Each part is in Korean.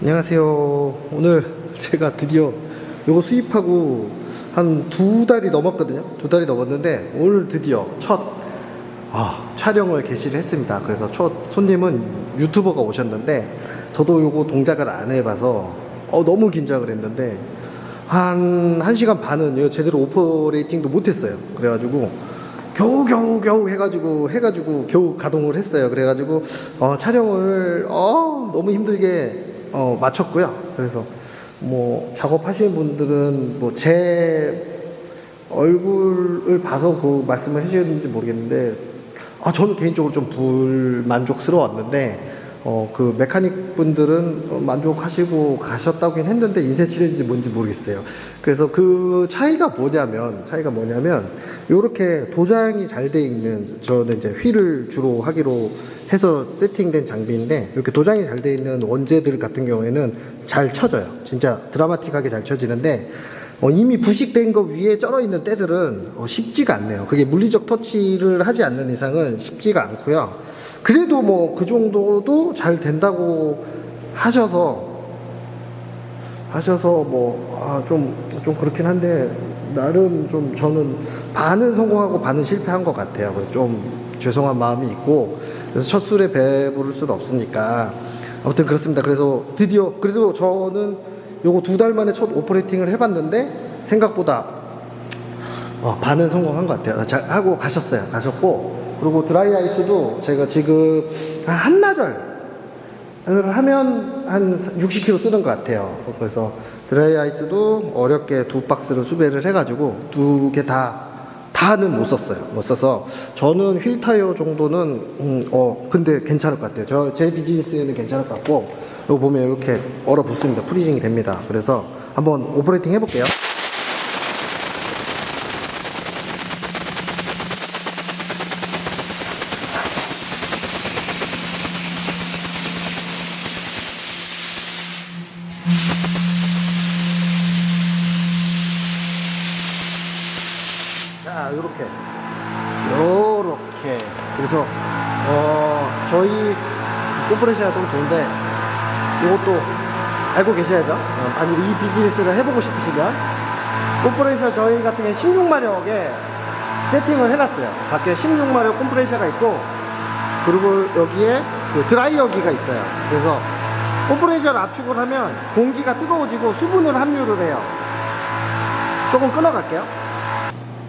안녕하세요. 오늘 제가 드디어 이거 수입하고 한 두 달이 넘었거든요. 두 달이 넘었는데 오늘 드디어 첫 아, 촬영을 개시를 했습니다. 그래서 첫 손님은 유튜버가 오셨는데 저도 요거 동작을 안 해봐서 어, 너무 긴장을 했는데 한 1시간 반은 이거 제대로 오퍼레이팅도 못했어요. 그래가지고 겨우 겨우 겨우 해가지고 해가지고 겨우 가동을 했어요. 그래가지고 어, 촬영을 어, 너무 힘들게 어, 마쳤고요. 그래서 뭐 작업하시는 분들은 뭐 제 얼굴을 봐서 그 말씀을 해주셨는지 모르겠는데 아, 저는 개인적으로 좀 불만족스러웠는데 어, 그 메카닉 분들은 어, 만족하시고 가셨다고 했는데 인쇄 칠인지 뭔지 모르겠어요. 그래서 그 차이가 뭐냐면, 차이가 뭐냐면, 요렇게 도장이 잘 돼 있는, 저는 이제 휠을 주로 하기로 해서 세팅된 장비인데, 이렇게 도장이 잘 돼 있는 원재들 같은 경우에는 잘 쳐져요. 진짜 드라마틱하게 잘 쳐지는데, 어, 이미 부식된 거 위에 쩔어 있는 때들은 어, 쉽지가 않네요. 그게 물리적 터치를 하지 않는 이상은 쉽지가 않고요. 그래도 뭐 그 정도도 잘 된다고 하셔서 하셔서 뭐좀좀 좀 그렇긴 한데 나름 좀 저는 반은 성공하고 반은 실패한 것 같아요. 좀 죄송한 마음이 있고 그래서 첫 술에 배부를 수는 없으니까 아무튼 그렇습니다. 그래서 드디어 그래도 저는 요거 두 달 만에 첫 오퍼레이팅을 해봤는데 생각보다 어, 반은 성공한 것 같아요. 잘 하고 가셨어요. 가셨고 그리고 드라이 아이스도 제가 지금 한 한나절 하면 한 60kg 쓰는 것 같아요. 그래서 드라이 아이스도 어렵게 두 박스를 수배를 해가지고 두 개 다 다는 못 썼어요. 못 써서 저는 휠 타이어 정도는 음, 어 근데 괜찮을 것 같아요. 저 제 비즈니스에는 괜찮을 것 같고 여기 보면 이렇게 얼어붙습니다. 프리징이 됩니다. 그래서 한번 오퍼레이팅 해볼게요. 자, 요렇게. 요렇게. 그래서, 어, 저희 코퍼레이션이 좀 좋은데, 요것도 알고 계셔야죠. 어, 아니, 이 비즈니스를 해보고 싶으시면, 코퍼레이션 저희 같은 경우에 16마력에 세팅을 해놨어요. 밖에 16마력 컴프레셔가 있고, 그리고 여기에 그 드라이어기가 있어요. 그래서 컴프레셔를 압축을 하면 공기가 뜨거워지고 수분을 함유를 해요. 조금 끊어갈게요.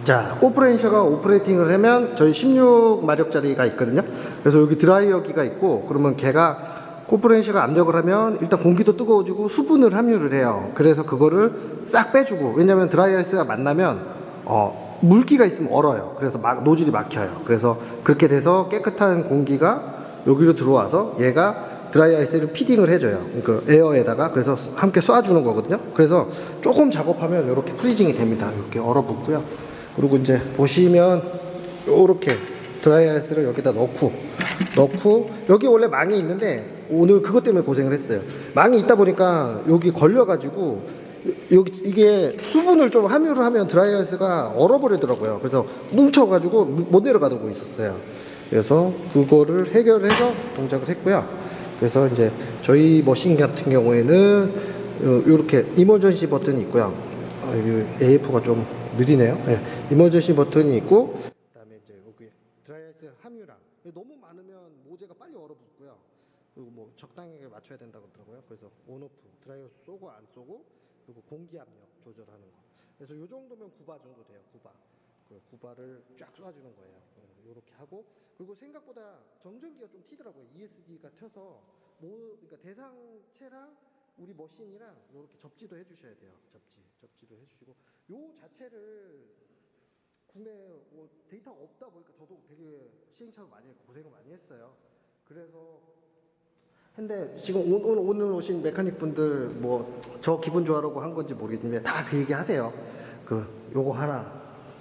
자, 오퍼레이셔가 오퍼레이팅을 하면 저희 16마력짜리가 있거든요. 그래서 여기 드라이어기가 있고 그러면 걔가 코퍼레이셔가 압력을 하면 일단 공기도 뜨거워지고 수분을 함유를 해요. 그래서 그거를 싹 빼주고 왜냐면 드라이아이스가 만나면 어, 물기가 있으면 얼어요. 그래서 막 노즐이 막혀요. 그래서 그렇게 돼서 깨끗한 공기가 여기로 들어와서 얘가 드라이아이스를 피딩을 해줘요. 그 에어에다가 그래서 함께 쏴주는 거거든요. 그래서 조금 작업하면 이렇게 프리징이 됩니다. 이렇게 얼어붙고요. 그리고 이제 보시면 요렇게 드라이아이스를 여기다 넣고 넣고 여기 원래 망이 있는데 오늘 그것 때문에 고생을 했어요. 망이 있다 보니까 여기 걸려가지고 여기 이게 수분을 좀 함유를 하면 드라이아이스가 얼어버리더라고요. 그래서 뭉쳐가지고 못 내려가고 있었어요. 그래서 그거를 해결해서 동작을 했고요. 그래서 이제 저희 머신 같은 경우에는 이렇게 이머전시 버튼이 있고요. 아, AF가 좀 느리네요. 네. 이머전시 버튼이 있고 그다음에 이제 여기 드라이아이스 함유량 너무 많으면 모재가 빨리 얼어붙고요. 그리고 뭐 적당하게 맞춰야 된다고 그러더라고요. 그래서 온오프 드라이어스 쏘고 안 쏘고 그리고 공기 압력 조절하는 거. 그래서 요 정도면 9바 정도 돼요. 9바. 그 9바를 쫙 쏴주는 거예요. 이렇게 하고 그리고 생각보다 정전기가 좀 튀더라고요. ESD가 튀어서 뭐 그러니까 대상체랑 우리 머신이랑 이렇게 접지도 해주셔야 돼요. 접지, 접지도 해주시고 요 자체를 국내 뭐 데이터가 없다 보니까 저도 되게 시행착오 많이 했고 고생을 많이 했어요. 그래서 근데 지금 오- 오늘, 오늘 오신 메카닉 분들 뭐 저 기분 좋아라고 한 건지 모르겠는데 다 그 얘기 하세요. 그 요거 하나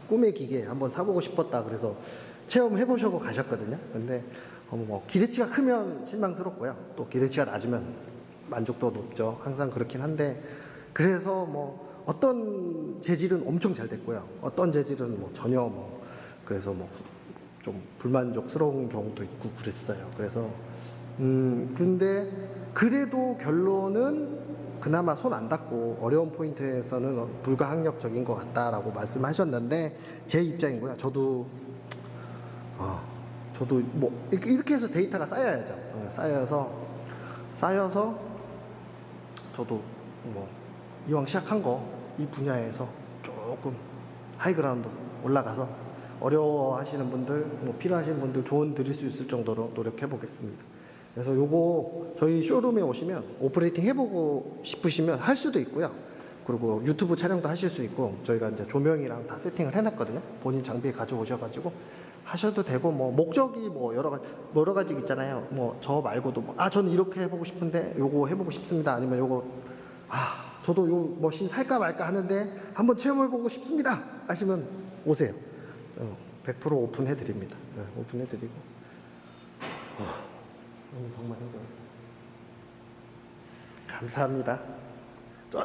꿈의 기계 한번 사보고 싶었다 그래서 체험해 보시고 가셨거든요. 근데 어, 뭐 기대치가 크면 실망스럽고요. 또 기대치가 낮으면 만족도 높죠. 항상 그렇긴 한데 그래서 뭐 어떤 재질은 엄청 잘 됐고요. 어떤 재질은 뭐 전혀 뭐 그래서 뭐 좀 불만족스러운 경우도 있고 그랬어요. 그래서 음 근데 그래도 결론은 그나마 손 안 닿고 어려운 포인트에서는 불가항력적인 것 같다라고 말씀하셨는데 제 입장이고요. 저도 어, 저도 뭐 이렇게, 해서 데이터가 쌓여야죠. 어, 쌓여서 쌓여서 저도 뭐 이왕 시작한 거 이 분야에서 조금 하이그라운드 올라가서 어려워하시는 분들, 뭐 필요하신 분들 조언 드릴 수 있을 정도로 노력해 보겠습니다. 그래서 요거 저희 쇼룸에 오시면 오퍼레이팅 해보고 싶으시면 할 수도 있고요. 그리고 유튜브 촬영도 하실 수 있고 저희가 이제 조명이랑 다 세팅을 해놨거든요. 본인 장비 가져오셔가지고 하셔도 되고 뭐 목적이 뭐 여러 가지 여러 가지 있잖아요. 뭐 저 말고도 뭐, 아 저는 이렇게 해보고 싶은데 요거 해보고 싶습니다. 아니면 요거 아 저도 요 머신 살까 말까 하는데 한번 체험해보고 싶습니다. 하시면 오세요. 어, 100% 오픈해 드립니다. 네, 오픈해 드리고 오늘 정말 힘들었어요. 감사합니다.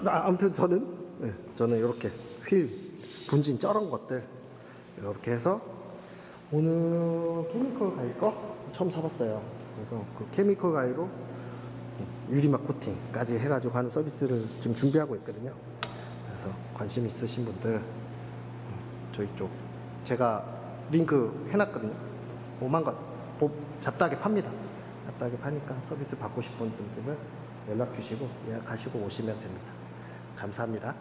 아무튼 저는 네, 저는 이렇게 휠 분진 쩔은 것들 이렇게 해서 오늘 케미컬 가위 거 처음 사봤어요. 그래서 그 케미컬 가위로 유리막 코팅까지 해가지고 하는 서비스를 지금 준비하고 있거든요. 그래서 관심 있으신 분들 음, 저희 쪽 제가 링크 해놨거든요. 5만 건 보- 잡다하게 팝니다. 잡다하게 파니까 서비스 받고 싶은 분들은 연락 주시고 예약하시고 오시면 됩니다. 감사합니다.